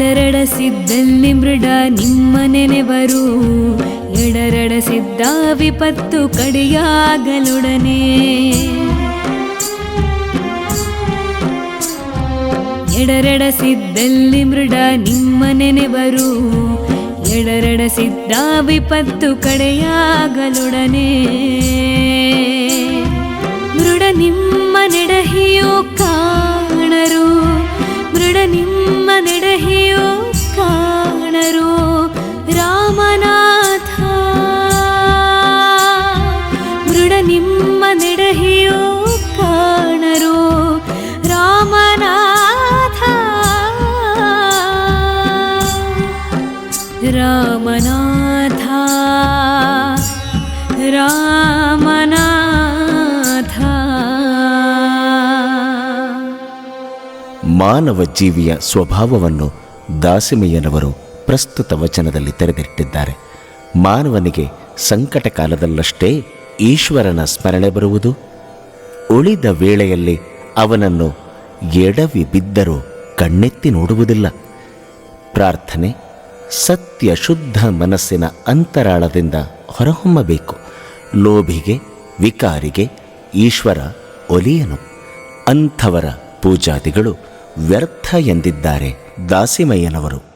ಎಡರೆಡಸಿದ್ದಲ್ಲಿ ಮೃಡ ನಿಮ್ಮ ನೆನೆವರು ಎಡರೆಡಸಿದ್ದ ವಿಪತ್ತು ಕಡೆಯಾಗಲುಡನೆ. ಎಡರಡ ಸಿದ್ದಲ್ಲಿ ಮೃಡ ನಿಮ್ಮ ನೆನೆವರು ಎಡರೆಡಸಿದ್ದ ವಿಪತ್ತು ಕಡೆಯಾಗಲೊಡನೆ. ಮೃಡ ನಿಮ್ಮ ನೆಡಹಿಯೋ ಕಾಣರು. ಮೃಡ ನಿಮ್ಮ ನೆಡಹಿಯೋ ನಿಮ್ಮ ನೆಡಹಿಯೋ ಕಾಣರು ರಾಮನಾಥ. ರಾಮನಾಥ. ರಾಮನಾಥ. ಮಾನವ ಜೀವಿಯ ಸ್ವಭಾವವನ್ನು ದಾಸಿಮಯ್ಯನವರು ಪ್ರಸ್ತುತ ವಚನದಲ್ಲಿ ತೆರೆದಿಟ್ಟಿದ್ದಾರೆ. ಮಾನವನಿಗೆ ಸಂಕಟ ಕಾಲದಲ್ಲಷ್ಟೇ ಈಶ್ವರನ ಸ್ಮರಣೆ ಬರುವುದು? ಉಳಿದ ವೇಳೆಯಲ್ಲಿ ಅವನನ್ನು ಎಡವಿ ಬಿದ್ದರೂ ಕಣ್ಣೆತ್ತಿ ನೋಡುವುದಿಲ್ಲ. ಪ್ರಾರ್ಥನೆ, ಸತ್ಯ ಶುದ್ಧ ಮನಸ್ಸಿನ ಅಂತರಾಳದಿಂದ ಹೊರಹೊಮ್ಮಬೇಕು. ಲೋಭಿಗೆ, ವಿಕಾರಿಗೆ ಈಶ್ವರ ಒಲಿಯನು. ಅಂಥವರ ಪೂಜಾದಿಗಳು ವ್ಯರ್ಥ ಎಂದಿದ್ದಾರೆ ದಾಸಿಮಯ್ಯನವರು.